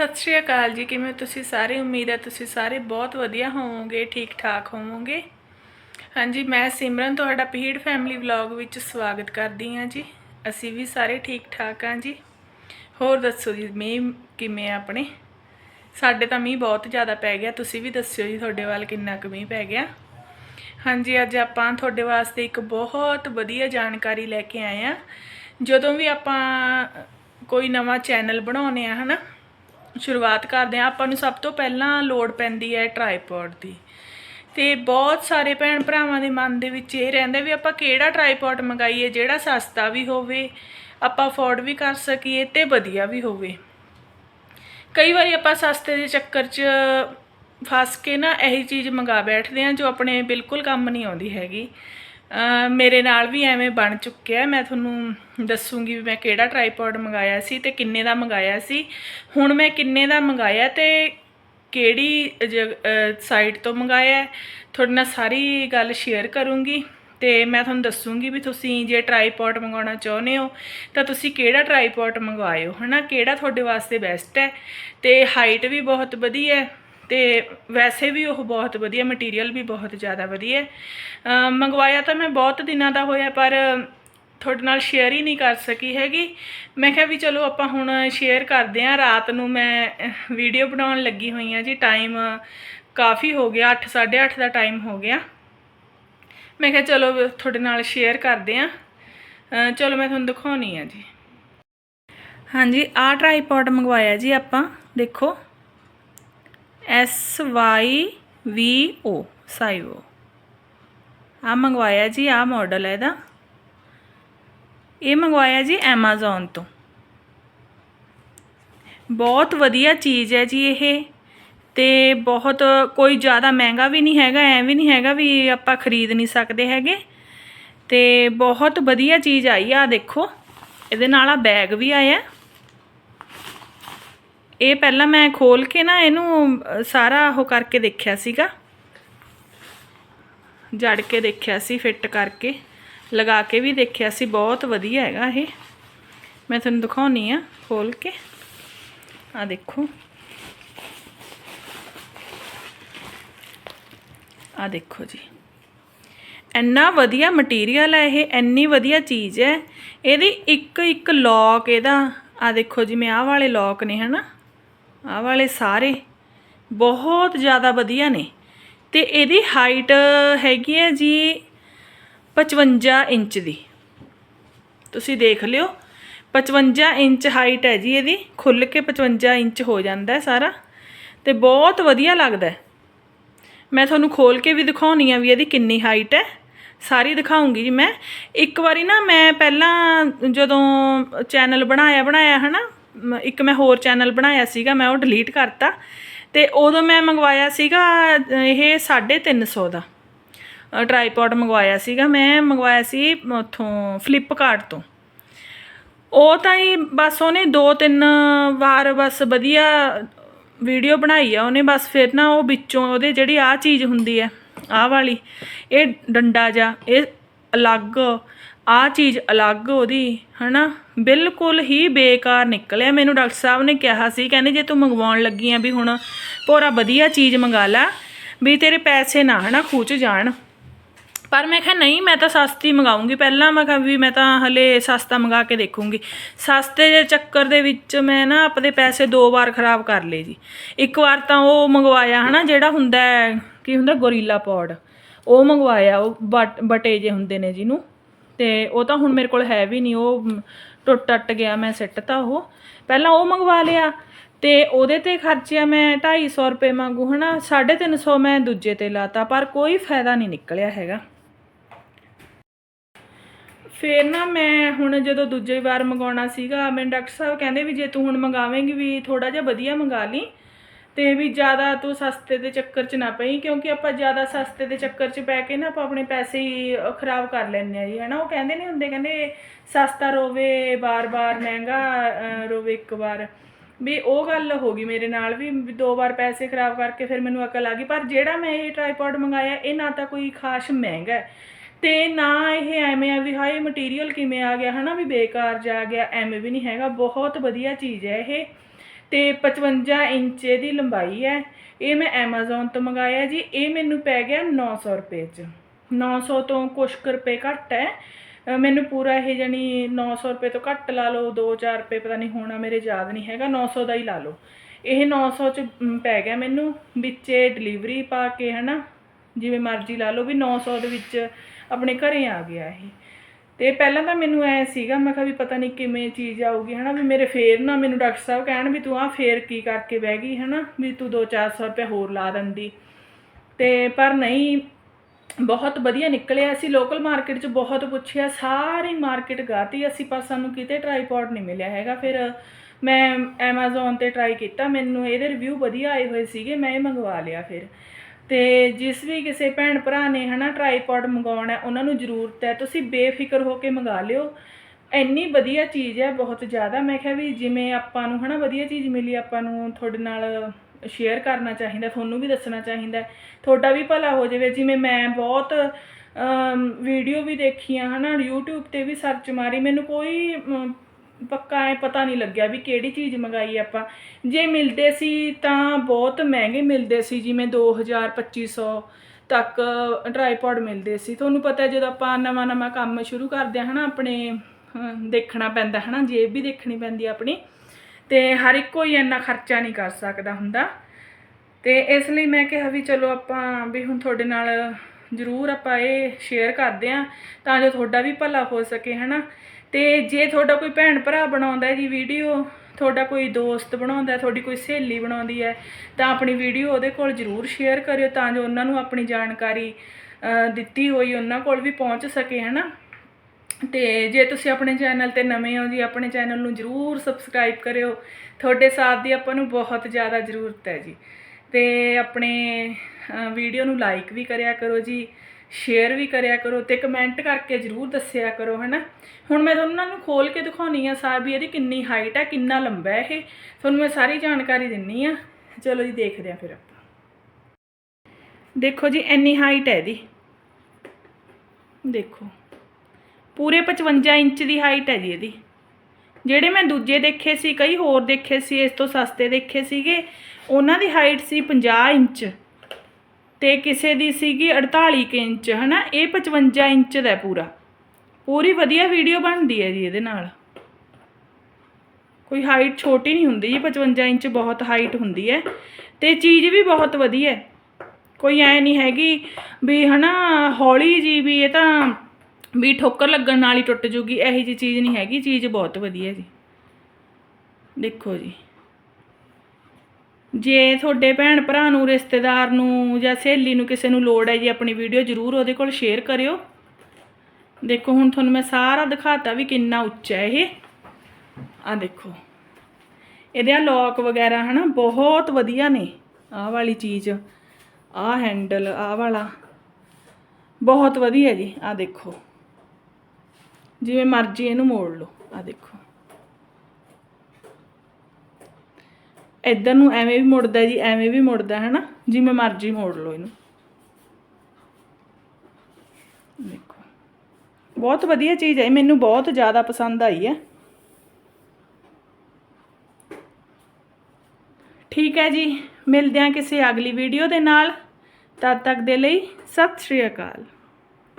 ਸਤਿ ਸ਼੍ਰੀ ਅਕਾਲ ਜੀ, ਕਿਵੇਂ ਤੁਸੀਂ ਸਾਰੇ? ਉਮੀਦ ਹੈ ਤੁਸੀਂ ਸਾਰੇ ਬਹੁਤ ਵਧੀਆ ਹੋਵੋਗੇ ਠੀਕ ਠਾਕ ਹੋਵੋਗੇ। ਹਾਂਜੀ, ਮੈਂ ਸਿਮਰਨ, ਤੁਹਾਡਾ ਪੀੜ ਫੈਮਿਲੀ ਵਲੌਗ ਵਿੱਚ ਸਵਾਗਤ ਕਰਦੀ ਹਾਂ ਜੀ। ਅਸੀਂ ਵੀ ਸਾਰੇ ਠੀਕ ਠਾਕ ਹਾਂ ਜੀ। ਹੋਰ ਦੱਸੋ ਜੀ, ਮੀਂਹ ਕਿਵੇਂ ਆ ਆਪਣੇ? ਸਾਡੇ ਤਾਂ ਮੀਂਹ ਬਹੁਤ ਜ਼ਿਆਦਾ ਪੈ ਗਿਆ, ਤੁਸੀਂ ਵੀ ਦੱਸਿਓ ਜੀ, ਤੁਹਾਡੇ ਵੱਲ ਕਿੰਨਾ ਕੁ ਮੀਂਹ ਪੈ ਗਿਆ। ਹਾਂਜੀ, ਅੱਜ ਆਪਾਂ ਤੁਹਾਡੇ ਵਾਸਤੇ ਇੱਕ ਬਹੁਤ ਵਧੀਆ ਜਾਣਕਾਰੀ ਲੈ ਕੇ ਆਏ ਆ ਜਦੋਂ ਵੀ ਆਪਾਂ ਕੋਈ ਨਵਾਂ ਚੈਨਲ ਬਣਾਉਨੇ ਆ ਹਨਾ ਸ਼ੁਰੂਆਤ ਕਰਦੇ ਹਾਂ। ਆਪਾਂ ਨੂੰ ਸਭ ਤੋਂ ਪਹਿਲਾਂ ਲੋੜ ਪੈਂਦੀ ਹੈ ਟ੍ਰਾਈਪੋਡ ਦੀ। ਤੇ ਬਹੁਤ ਸਾਰੇ ਭੈਣ ਭਰਾਵਾਂ ਦੇ ਮਨ ਦੇ ਵਿੱਚ ਇਹ ਰਹਿੰਦਾ ਵੀ ਆਪਾਂ ਕਿਹੜਾ ਟ੍ਰਾਈਪੋਡ ਮੰਗਾਈਏ, ਜਿਹੜਾ ਸਸਤਾ ਵੀ ਹੋਵੇ, ਆਪਾਂ ਅਫੋਰਡ ਵੀ ਕਰ ਸਕੀਏ ਤੇ ਵਧੀਆ ਵੀ ਹੋਵੇ। ਕਈ ਵਾਰੀ ਆਪਾਂ ਸਸਤੇ ਦੇ ਚੱਕਰ 'ਚ ਫਸ ਕੇ ਨਾ ਇਹੀ ਚੀਜ਼ ਮੰਗਾ ਬੈਠਦੇ ਆ ਜੋ ਆਪਣੇ ਬਿਲਕੁਲ ਕੰਮ ਨਹੀਂ ਆਉਂਦੀ ਹੈਗੀ। ਮੇਰੇ ਨਾਲ ਵੀ ਐਵੇਂ ਬਣ ਚੁੱਕਿਆ ਮੈਂ ਤੁਹਾਨੂੰ ਦੱਸੂਗੀ ਵੀ ਮੈਂ ਕਿਹੜਾ ਟ੍ਰਾਈਪੋਡ ਮੰਗਾਇਆ ਸੀ ਤੇ ਕਿੰਨੇ ਦਾ ਮੰਗਾਇਆ ਸੀ। ਹੁਣ ਮੈਂ ਕਿੰਨੇ ਦਾ ਮੰਗਾਇਆ ਤੇ ਕਿਹੜੀ ਸਾਈਟ ਤੋਂ ਮੰਗਾਇਆ ਤੁਹਾਡੇ ਨਾਲ ਸਾਰੀ ਗੱਲ ਸ਼ੇਅਰ ਕਰੂੰਗੀ ਤੇ ਮੈਂ ਤੁਹਾਨੂੰ ਦੱਸੂੰਗੀ ਵੀ ਤੁਸੀਂ ਜੇ ਟ੍ਰਾਈਪੋਡ ਮੰਗਾਉਣਾ ਚਾਹੁੰਦੇ ਹੋ ਤਾਂ ਤੁਸੀਂ ਕਿਹੜਾ ਟ੍ਰਾਈਪੋਡ ਮੰਗਵਾਇਓ, ਹਨਾ? ਕਿਹੜਾ ਤੁਹਾਡੇ ਵਾਸਤੇ ਬੈਸਟ ਹੈ? ਤੇ ਹਾਈਟ ਵੀ ਬਹੁਤ ਵਧੀਆ ਹੈ। ਤੇ ਵੈਸੇ ਵੀ ਉਹ ਬਹੁਤ ਵਧੀਆ ਮਟੀਰੀਅਲ ਵੀ ਬਹੁਤ ਜ਼ਿਆਦਾ ਵਧੀਆ ਮੰਗਵਾਇਆ ਤਾਂ ਮੈਂ ਬਹੁਤ ਦਿਨਾਂ ਦਾ ਹੋਇਆ, ਪਰ ਤੁਹਾਡੇ ਨਾਲ ਸ਼ੇਅਰ ਹੀ ਨਹੀਂ ਕਰ ਸਕੀ ਹੈਗੀ। ਮੈਂ ਕਿਹਾ ਵੀ ਚਲੋ ਆਪਾਂ ਹੁਣ ਸ਼ੇਅਰ ਕਰਦੇ ਆਂ ਰਾਤ ਨੂੰ ਮੈਂ ਵੀਡੀਓ ਬਣਾਉਣ ਲੱਗੀ ਹੋਈ ਆ ਜੀ। ਟਾਈਮ ਕਾਫੀ ਹੋ ਗਿਆ 8 8:30 ਦਾ ਟਾਈਮ ਹੋ ਗਿਆ। ਮੈਂ ਕਿਹਾ ਚਲੋ ਤੁਹਾਡੇ ਨਾਲ ਸ਼ੇਅਰ ਕਰਦੇ ਆਂ ਚਲੋ ਮੈਂ ਤੁਹਾਨੂੰ ਦਿਖਾਉਣੀ ਆ ਜੀ। ਹਾਂਜੀ, ਆਹ ਟ੍ਰਾਈਪੋਡ ਮੰਗਵਾਇਆ ਜੀ ਆਪਾਂ। ਦੇਖੋ। ਐਸ ਵਾਈ ਵੀ ਓ ਸਾਈਵੋ ਆ ਮੰਗਵਾਇਆ ਜੀ ਆ ਮਾਡਲ ਹੈ ਇਹਦਾ। ਇਹ ਮੰਗਵਾਇਆ ਜੀ Amazon ਤੋਂ। ਬਹੁਤ ਵਧੀਆ ਚੀਜ਼ ਹੈ ਜੀ ਇਹ। ਤੇ ਬਹੁਤ, ਕੋਈ ਜ਼ਿਆਦਾ ਮਹਿੰਗਾ ਵੀ ਨਹੀਂ ਹੈਗਾ, ਐ ਵੀ ਨਹੀਂ ਹੈਗਾ ਵੀ ਆਪਾਂ ਖਰੀਦ ਨਹੀਂ ਸਕਦੇ ਹੈਗੇ। ਤੇ ਬਹੁਤ ਵਧੀਆ ਚੀਜ਼ ਆਈ ਆ ਦੇਖੋ। ਇਹਦੇ ਨਾਲ ਆ ਬੈਗ ਵੀ ਆਇਆ। ਇਹ ਪਹਿਲਾਂ ਮੈਂ ਖੋਲ ਕੇ ਨਾ ਇਹਨੂੰ ਸਾਰਾ ਉਹ ਕਰਕੇ ਦੇਖਿਆ ਸੀਗਾ। ਜੜ ਕੇ ਦੇਖਿਆ ਸੀ, ਫਿੱਟ ਕਰਕੇ। ਲਗਾ ਕੇ ਵੀ ਦੇਖਿਆ ਸੀ, ਬਹੁਤ ਵਧੀਆ ਹੈਗਾ ਇਹ। ਮੈਂ ਤੁਹਾਨੂੰ ਦਿਖਾਉਣੀ ਆ, ਖੋਲ ਕੇ। ਆ ਦੇਖੋ। ਆ ਦੇਖੋ ਜੀ। ਇੰਨਾ ਵਧੀਆ ਮਟੀਰੀਅਲ ਹੈ ਇਹ, ਇੰਨੀ ਵਧੀਆ ਚੀਜ਼ ਹੈ। ਇਹਦੀ ਇੱਕ ਇੱਕ ਲੌਕ ਇਹਦਾ ਆ ਦੇਖੋ ਜਿਵੇਂ ਆਹ ਵਾਲੇ ਲੌਕ ਨੇ, ਹਨਾ? ਆਹ ਵਾਲੇ ਸਾਰੇ ਬਹੁਤ ਜ਼ਿਆਦਾ ਵਧੀਆ ਨੇ। ਤੇ ਇਹਦੀ ਹਾਈਟ ਹੈਗੀ ਹੈ ਜੀ 55 ਇੰਚ ਦੀ। ਤੁਸੀਂ ਦੇਖ ਲਿਓ 55 ਇੰਚ ਹਾਈਟ ਹੈ ਜੀ ਇਹਦੀ ਖੁੱਲ ਕੇ 55 ਇੰਚ ਹੋ ਜਾਂਦਾ ਹੈ ਸਾਰਾ। ਤੇ ਬਹੁਤ ਵਧੀਆ ਲੱਗਦਾ ਮੈਂ ਤੁਹਾਨੂੰ ਖੋਲ ਕੇ ਵੀ ਦਿਖਾਉਣੀ ਆ ਵੀ ਇਹਦੀ ਕਿੰਨੀ ਹਾਈਟ ਹੈ। ਸਾਰੀ ਦਿਖਾਉਂਗੀ ਜੀ ਮੈਂ। ਇੱਕ ਵਾਰੀ ਨਾ ਮੈਂ ਪਹਿਲਾਂ ਜਦੋਂ ਚੈਨਲ ਬਣਾਇਆ ਬਣਾਇਆ ਹਨਾ ਮ- ਇੱਕ ਮੈਂ ਹੋਰ ਚੈਨਲ ਬਣਾਇਆ ਸੀਗਾ ਮੈਂ ਉਹ ਡਿਲੀਟ ਕਰਤਾ ਤੇ ਉਦੋਂ ਮੈਂ ਮੰਗਵਾਇਆ ਸੀਗਾ ਅ, ਇਹ 350 ਦਾ। ਟ੍ਰਾਈਪੋਡ ਮੰਗਵਾਇਆ ਸੀਗਾ ਮੈਂ ਮੰਗਵਾਇਆ ਸੀ ਉੱਥੋਂ ਫਲਿੱਪਕਾਰਟ ਤੋਂ। ਉਹ ਤਾਂ ਹੀ ਬਸ ਉਹਨੇ ਦੋ ਤਿੰਨ ਵਾਰ ਬਸ ਵਧੀਆ ਵੀਡੀਓ ਬਣਾਈ ਆ ਉਹਨੇ ਬਸ ਫਿਰ ਨਾ ਉਹ ਵਿੱਚੋਂ ਉਹਦੇ ਜਿਹੜੀ ਆ ਚੀਜ਼ ਹੁੰਦੀ ਹੈ ਆਹ ਵਾਲੀ ਇਹ ਡੰਡਾ ਜਾ ਇਹ ਅਲੱਗ ਆਹ ਚੀਜ਼ ਅਲੱਗ ਉਹਦੀ, ਹਨਾ? ਬਿਲਕੁਲ ਹੀ ਬੇਕਾਰ ਨਿਕਲਿਆ। ਮੈਨੂੰ ਡਾਕਟਰ ਸਾਹਿਬ ਨੇ ਕਿਹਾ ਸੀ, ਕਹਿੰਦੇ ਜੇ ਤੂੰ ਮੰਗਵਾਉਣ ਲੱਗੀ ਆ ਵੀ ਹੁਣ ਭੋਰਾ ਵਧੀਆ ਚੀਜ਼ ਮੰਗਾ ਲੈ, ਵੀ ਤੇਰੇ ਪੈਸੇ ਨਾ, ਹਨਾ, ਖੂਚ ਜਾਣ। ਪਰ ਮੈਂ ਕਿਹਾ, ਨਹੀਂ, ਮੈਂ ਤਾਂ ਸਸਤੀ ਮੰਗਾਉਂਗੀ। ਪਹਿਲਾਂ ਮੈਂ ਕਿਹਾ ਵੀ ਮੈਂ ਤਾਂ ਹਲੇ ਸਸਤਾ ਮੰਗਾ ਕੇ ਦੇਖੂੰਗੀ। ਸਸਤੇ ਦੇ ਚੱਕਰ ਦੇ ਵਿੱਚ ਮੈਂ ਨਾ ਆਪਦੇ ਪੈਸੇ ਦੋ ਵਾਰ ਖਰਾਬ ਕਰ ਲਏ ਜੀ। ਇੱਕ ਵਾਰ ਤਾਂ ਉਹ ਮੰਗਵਾਇਆ, ਹਨਾ, ਜਿਹੜਾ ਹੁੰਦਾ ਕੀ ਹੁੰਦਾ, ਗੋਰੀਲਾ ਪੌਡ ਉਹ ਮੰਗਵਾਇਆ, ਉਹ ਬਟ, ਬਟੇ ਜੇ ਹੁੰਦੇ ਨੇ ਜਿਹਨੂੰ। ਤੇ ਉਹ ਤਾਂ ਹੁਣ ਮੇਰੇ ਕੋਲ ਹੈ ਵੀ ਨਹੀਂ, ਉਹ ਟੁੱਟ ਟੱਟ ਗਿਆ, ਮੈਂ ਸਿੱਟਤਾ ਉਹ। ਪਹਿਲਾਂ ਉਹ ਮੰਗਵਾ ਲਿਆ ਤੇ ਉਹਦੇ ਤੇ ਖਰਚਿਆ ਮੈਂ 250 ਰੁਪਏ ਮੰਗੂ ਹਨਾ? 350 ਮੈਂ ਦੂਜੇ ਤੇ ਲਾਤਾ, ਪਰ ਕੋਈ ਫਾਇਦਾ ਨਹੀਂ ਨਿਕਲਿਆ ਹੈਗਾ। ਫੇਰ ਨਾ ਮੈਂ ਹੁਣ ਜਦੋਂ ਦੂਜੀ ਵਾਰ ਮੰਗਾਉਣਾ ਸੀਗਾ ਮੈਨੂੰ ਡਾਕਟਰ ਸਾਹਿਬ ਕਹਿੰਦੇ ਵੀ ਜੇ ਤੂੰ ਹੁਣ ਮੰਗਾਵੇਂਗੀ ਵੀ ਥੋੜਾ ਜਿਹਾ ਵਧੀਆ ਮੰਗਾ ਲਈ ਤੇ ਵੀ ਜ਼ਿਆਦਾ ਤੂੰ ਸਸਤੇ ਦੇ ਚੱਕਰ 'ਚ ਨਾ ਪਈ ਕਿਉਂਕਿ ਆਪਾਂ ਜ਼ਿਆਦਾ ਸਸਤੇ ਦੇ ਚੱਕਰ 'ਚ ਪੈ ਕੇ ਨਾ ਆਪਾਂ ਆਪਣੇ ਪੈਸੇ ਹੀ ਖਰਾਬ ਕਰ ਲੈਂਦੇ ਆ ਜੀ ਹਨਾ? ਉਹ ਕਹਿੰਦੇ ਨਹੀਂ ਹੁੰਦੇ ਕਹਿੰਦੇ ਸਸਤਾ ਰੋਵੇ ਬਾਰ-ਬਾਰ ਮਹਿੰਗਾ ਅ, ਰੋਵੇ ਇੱਕ ਵਾਰ। ਵੀ ਉਹ ਗੱਲ ਹੋ ਗਈ ਮੇਰੇ ਨਾਲ ਵੀ ਵੀ ਦੋ ਵਾਰ ਪੈਸੇ ਖਰਾਬ ਕਰਕੇ ਫਿਰ ਮੈਨੂੰ ਅਕਲ ਆ ਗਈ। ਪਰ ਜਿਹੜਾ ਮੈਂ ਇਹ ਟ੍ਰਾਈਪੋਡ ਮੰਗਾਇਆ ਇਹ ਨਾ ਤਾਂ ਕੋਈ ਖਾਸ ਮਹਿੰਗਾ ਹੈ। ਤੇ ਨਾ ਇਹ ਐਵੇਂ ਆ ਵੀ ਹਾਏ ਮਟੀਰੀਅਲ ਕਿਵੇਂ ਆ ਗਿਆ ਹਨਾ? ਵੀ ਬੇਕਾਰ ਜਾ ਗਿਆ ਐਵੇਂ ਵੀ ਨਹੀਂ ਹੈਗਾ। ਬਹੁਤ ਵਧੀਆ ਚੀਜ਼ ਹੈ ਇਹ। ਤੇ 55 ਇੰਚ ਇਹਦੀ ਲੰਬਾਈ ਹੈ। ਇਹ ਮੈਂ Amazon ਤੋਂ ਮੰਗਾਇਆ ਜੀ। ਇਹ ਮੈਨੂੰ ਪੈ ਗਿਆ 900 ਰੁਪਏ ਚ। 900 ਤੋਂ ਕੁਛ ਕੁ ਰੁਪਏ ਘੱਟ ਹੈ। ਮੈਨੂੰ ਪੂਰਾ ਇਹ ਜਾਨੀ 900 ਰੁਪਏ ਤੋਂ ਘੱਟ ਲਾ ਲਓ 2-4 ਰੁਪਏ ਪਤਾ ਨਹੀਂ ਹੋਣਾ ਮੇਰੇ ਯਾਦ ਨਹੀਂ ਹੈਗਾ। 900 ਦਾ ਹੀ ਲਾ ਲਓ। ਇਹ 900 ਚ ਪੈ ਗਿਆ ਮੈਨੂੰ। ਵਿੱਚੇ ਡਿਲੀਵਰੀ ਪਾ ਕੇ ਹਨਾ, ਜਿਵੇਂ ਮਰਜ਼ੀ ਲਾ ਲਓ ਵੀ 900 ਦੇ ਵਿੱਚ ਆਪਣੇ ਘਰੇ ਆ ਗਿਆ ਇਹ। ਤੇ ਪਹਿਲਾਂ ਤਾਂ ਮੈਨੂੰ ਐ ਸੀਗਾ, ਮੈਂ ਕਿਹਾ ਵੀ ਪਤਾ ਨਹੀਂ ਕਿਵੇਂ ਚੀਜ਼ ਆਊਗੀ, ਹਨਾ, ਵੀ ਮੇਰੇ ਫੇਰ ਨਾ ਮੈਨੂੰ ਡਾਕਟਰ ਸਾਹਿਬ ਕਹਿਣ ਵੀ ਤੂੰ ਆ ਫੇਰ ਕੀ ਕਰਕੇ ਬਹਿ ਗਈ, ਹਨਾ, ਵੀ ਤੂੰ 2-400 ਰੁਪਏ ਹੋਰ ਲਾ ਦਿੰਦੀ। ਤੇ ਪਰ ਨਹੀਂ, ਬਹੁਤ ਵਧੀਆ ਨਿਕਲਿਆ ਅਸੀਂ ਲੋਕਲ ਮਾਰਕੀਟ 'ਚ ਬਹੁਤ ਪੁੱਛਿਆ, ਸਾਰੀ ਮਾਰਕੀਟ ਗਾਤੀ ਅਸੀਂ ਪਰ ਸਾਨੂੰ ਕਿਤੇ ਟ੍ਰਾਈਪੋਡ ਨਹੀਂ ਮਿਲਿਆ ਹੈਗਾ। ਫਿਰ ਮੈਂ Amazon ਤੇ ਟਰਾਈ ਕੀਤਾ, ਮੈਨੂੰ ਇਹਦੇ ਰਿਵਿਊ ਵਧੀਆ ਆਏ ਹੋਏ ਸੀਗੇ, ਮੈਂ ਇਹ ਮੰਗਵਾ ਲਿਆ ਫਿਰ। ਤੇ ਜਿਸ ਵੀ ਕਿਸੇ ਭੈਣ ਭਰਾ ਨੇ ਹਨਾ ਟ੍ਰਾਈਪੋਡ ਮੰਗਾਉਣਾ ਹੈ, ਉਹਨਾਂ ਨੂੰ ਜ਼ਰੂਰਤ ਹੈ ਤੁਸੀਂ ਬੇਫਿਕਰ ਹੋ ਕੇ ਮੰਗਾ ਲਿਓ। ਇੰਨੀ ਵਧੀਆ ਚੀਜ਼ ਹੈ ਬਹੁਤ ਜ਼ਿਆਦਾ। ਮੈਂ ਕਿਹਾ ਵੀ ਜਿਵੇਂ ਆਪਾਂ ਨੂੰ ਹਨਾ ਵਧੀਆ ਚੀਜ਼ ਮਿਲੀ ਆਪਾਂ ਨੂੰ ਤੁਹਾਡੇ ਨਾਲ ਸ਼ੇਅਰ ਕਰਨਾ ਚਾਹੀਦਾ ਤੁਹਾਨੂੰ ਵੀ ਦੱਸਣਾ ਚਾਹੀਦਾ ਤੁਹਾਡਾ ਵੀ ਭਲਾ ਹੋ ਜਾਵੇ। ਜਿਵੇਂ ਮੈਂ ਬਹੁਤ ਵੀਡੀਓ ਵੀ ਦੇਖੀਆਂ ਹਨਾ YouTube ਤੇ ਵੀ ਸਰਚ ਮਾਰੀ ਮੈਨੂੰ ਕੋਈ ਪੱਕਾ ਐ ਪਤਾ ਨਹੀਂ ਲੱਗਿਆ ਵੀ ਕਿਹੜੀ ਚੀਜ਼ ਮੰਗਾਈ ਆਪਾਂ। ਜੇ ਮਿਲਦੇ ਸੀ ਤਾਂ ਬਹੁਤ ਮਹਿੰਗੇ ਮਿਲਦੇ ਸੀ, ਜਿਵੇਂ 2000 2500 ਤੱਕ ਟ੍ਰਾਈਪੋਡ ਮਿਲਦੇ ਸੀ। ਤੁਹਾਨੂੰ ਪਤਾ ਜਦੋਂ ਆਪਾਂ ਨਵਾਂ ਨਵਾਂ ਕੰਮ ਸ਼ੁਰੂ ਕਰਦੇ ਹਾਂ ਹਨਾ, ਆਪਣੇ ਦੇਖਣਾ ਪੈਂਦਾ ਹਨਾ, ਜੇਬ ਵੀ ਦੇਖਣੀ ਪੈਂਦੀ ਆਪਣੀ, ਤੇ ਹਰ ਇੱਕ ਕੋਈ ਇੰਨਾ ਖਰਚਾ ਨਹੀਂ ਕਰ ਸਕਦਾ ਹੁੰਦਾ। ਤੇ ਇਸ ਲਈ ਮੈਂ ਕਿਹਾ ਵੀ ਚਲੋ ਆਪਾਂ ਵੀ ਹੁਣ ਤੁਹਾਡੇ ਨਾਲ ਜ਼ਰੂਰ ਆਪਾਂ ਇਹ ਸ਼ੇਅਰ ਕਰਦੇ ਆਂ, ਤਾਂ ਜੋ ਤੁਹਾਡਾ ਵੀ ਭਲਾ ਹੋ ਸਕੇ ਹਨਾ। ਤੇ ਜੇ ਤੁਹਾਡਾ ਕੋਈ ਭੈਣ ਭਰਾ ਬਣਾਉਂਦਾ ਜੀ ਵੀਡੀਓ, ਤੁਹਾਡਾ ਕੋਈ ਦੋਸਤ ਬਣਾਉਂਦਾ ਤੁਹਾਡੀ ਕੋਈ ਸਹੇਲੀ ਬਣਾਉਂਦੀ ਹੈ, ਤਾਂ ਆਪਣੀ ਵੀਡੀਓ ਉਹਦੇ ਕੋਲ ਜ਼ਰੂਰ ਸ਼ੇਅਰ ਕਰਿਓ ਤਾਂ ਜੋ ਉਹਨਾਂ ਨੂੰ ਆਪਣੀ ਜਾਣਕਾਰੀ ਦਿੱਤੀ ਹੋਈ ਉਹਨਾਂ ਕੋਲ ਵੀ ਪਹੁੰਚ ਸਕੇ, ਹਨਾ? ਤੇ ਜੇ ਤੁਸੀਂ ਆਪਣੇ ਚੈਨਲ ਤੇ ਨਵੇਂ ਹੋ ਜੀ, ਆਪਣੇ ਚੈਨਲ ਨੂੰ ਜਰੂਰ ਸਬਸਕ੍ਰਾਈਬ ਕਰਿਓ। ਤੁਹਾਡੇ ਸਾਥ ਦੀ ਆਪਾਂ ਨੂੰ ਬਹੁਤ ਜ਼ਿਆਦਾ ਜ਼ਰੂਰਤ ਹੈ ਜੀ। ਤੇ ਆਪਣੇ ਵੀਡੀਓ ਨੂੰ ਲਾਈਕ ਵੀ ਕਰਿਆ ਕਰੋ ਜੀ। ਸ਼ੇਅਰ ਵੀ ਕਰਿਆ ਕਰੋ ਤੇ ਕਮੈਂਟ ਕਰਕੇ ਜਰੂਰ ਦੱਸਿਆ ਕਰੋ, ਹਨਾ? ਹੁਣ ਮੈਂ ਤੁਹਾਨੂੰ ਨੂੰ ਖੋਲ ਕੇ ਦਿਖਾਉਣੀ ਆ ਸਾਹਿਬ ਵੀ ਇਹਦੀ ਕਿੰਨੀ ਹਾਈਟ ਹੈ ਕਿੰਨਾ ਲੰਬਾ ਹੈ ਇਹ। ਤੁਹਾਨੂੰ ਮੈਂ ਸਾਰੀ ਜਾਣਕਾਰੀ ਦਿੰਨੀ ਆ। ਚਲੋ ਜੀ, ਦੇਖਦੇ ਆ ਫਿਰ ਆਪਾਂ। ਦੇਖੋ ਜੀ, ਇੰਨੀ ਹਾਈਟ ਹੈ ਇਹਦੀ। ਦੇਖੋ। ਪੂਰੇ 55 ਇੰਚ ਦੀ ਹਾਈਟ ਹੈ ਜੀ ਇਹਦੀ। ਜਿਹੜੇ ਮੈਂ ਦੂਜੇ ਦੇਖੇ ਸੀ, ਕਈ ਹੋਰ ਦੇਖੇ ਸੀ, ਇਸ ਤੋਂ ਸਸਤੇ ਦੇਖੇ ਸੀਗੇ, ਉਹਨਾਂ ਦੀ ਹਾਈਟ ਸੀ 50 ਇੰਚ। ਤੇ ਕਿਸੇ ਦੀ ਸੀਗੀ 48 ਕੁ ਇੰਚ, ਹਨਾ? ਇਹ 55 ਇੰਚ ਦਾ ਪੂਰਾ। ਪੂਰੀ ਵਧੀਆ ਵੀਡੀਓ ਬਣਦੀ ਹੈ ਜੀ ਇਹਦੇ ਨਾਲ। ਕੋਈ ਹਾਈਟ ਛੋਟੀ ਨਹੀਂ ਹੁੰਦੀ ਜੀ 55 ਇੰਚ ਬਹੁਤ ਹਾਈਟ ਹੁੰਦੀ ਹੈ। ਤੇ ਚੀਜ਼ ਵੀ ਬਹੁਤ ਵਧੀਆ ਕੋਈ ਐ ਨਹੀਂ ਹੈਗੀ ਵੀ, ਹਨਾ, ਹੌਲੀ ਜੀ ਵੀ ਇਹ ਤਾਂ ਵੀ ਠੋਕਰ ਲੱਗਣ ਨਾਲ ਹੀ ਟੁੱਟ ਜੂਗੀ, ਇਹੋ ਜੀ ਚੀਜ਼ ਨਹੀਂ ਹੈਗੀ, ਚੀਜ਼ ਬਹੁਤ ਵਧੀਆ ਜੀ। ਦੇਖੋ ਜੀ। ਜੇ ਤੁਹਾਡੇ ਭੈਣ ਭਰਾ ਨੂੰ, ਰਿਸ਼ਤੇਦਾਰ ਨੂੰ ਜਾਂ ਸਹੇਲੀ ਨੂੰ ਕਿਸੇ ਨੂੰ ਲੋੜ ਹੈ ਜੀ ਆਪਣੀ ਵੀਡੀਓ ਜ਼ਰੂਰ ਉਹਦੇ ਕੋਲ ਸ਼ੇਅਰ ਕਰਿਓ। ਦੇਖੋ, ਹੁਣ ਤੁਹਾਨੂੰ ਮੈਂ ਸਾਰਾ ਦਿਖਾਤਾ ਵੀ ਕਿੰਨਾ ਉੱਚਾ ਹੈ ਇਹ। ਆ ਦੇਖੋ। ਇਹਦੇ ਆ ਲੋਕ ਵਗੈਰਾ ਹਨਾ, ਬਹੁਤ ਵਧੀਆ ਨੇ ਆਹ ਵਾਲੀ ਚੀਜ਼। ਆਹ ਹੈਂਡਲ ਆਹ ਵਾਲਾ। ਬਹੁਤ ਵਧੀਆ ਜੀ ਆ ਦੇਖੋ। ਜਿਵੇਂ ਮਰਜ਼ੀ ਇਹਨੂੰ ਮੋੜ ਲਓ ਆ ਦੇਖੋ। ਇੱਧਰ ਨੂੰ ਐਵੇਂ ਵੀ ਮੁੜਦਾ ਜੀ, ਐਵੇਂ ਵੀ ਮੁੜਦਾ ਹੈ ਨਾ ਜਿਵੇਂ ਮਰਜ਼ੀ ਮੋੜ ਲਓ ਇਹਨੂੰ। ਦੇਖੋ। ਬਹੁਤ ਵਧੀਆ ਚੀਜ਼ ਹੈ ਇਹ ਮੈਨੂੰ ਬਹੁਤ ਜ਼ਿਆਦਾ ਪਸੰਦ ਆਈ ਹੈ। ਠੀਕ ਹੈ ਜੀ, ਮਿਲਦੇ ਹਾਂ ਕਿਸੇ ਅਗਲੀ ਵੀਡੀਓ ਦੇ ਨਾਲ। ਤਦ ਤੱਕ ਦੇ ਲਈ ਸਤਿ ਸ਼੍ਰੀ ਅਕਾਲ।